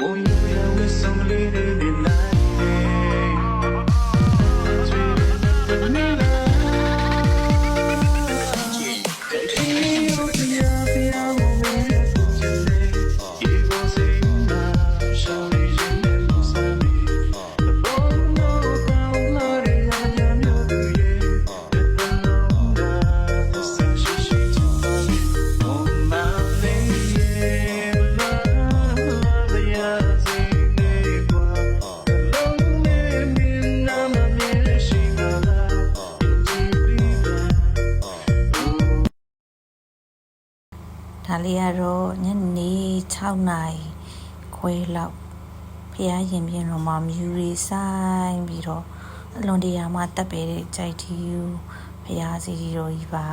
我永远会送你的礼物 ဒါလေးကတော့ညနေ6နာရီခွဲလောက်ဖះရင်ပြင်တော်မှာမြူရီဆိုင်ပြီးတော့အလွန်တရာမှတက်ပေတဲ့ကြိုက်တီယူဖះစီတော်ကြီးပါ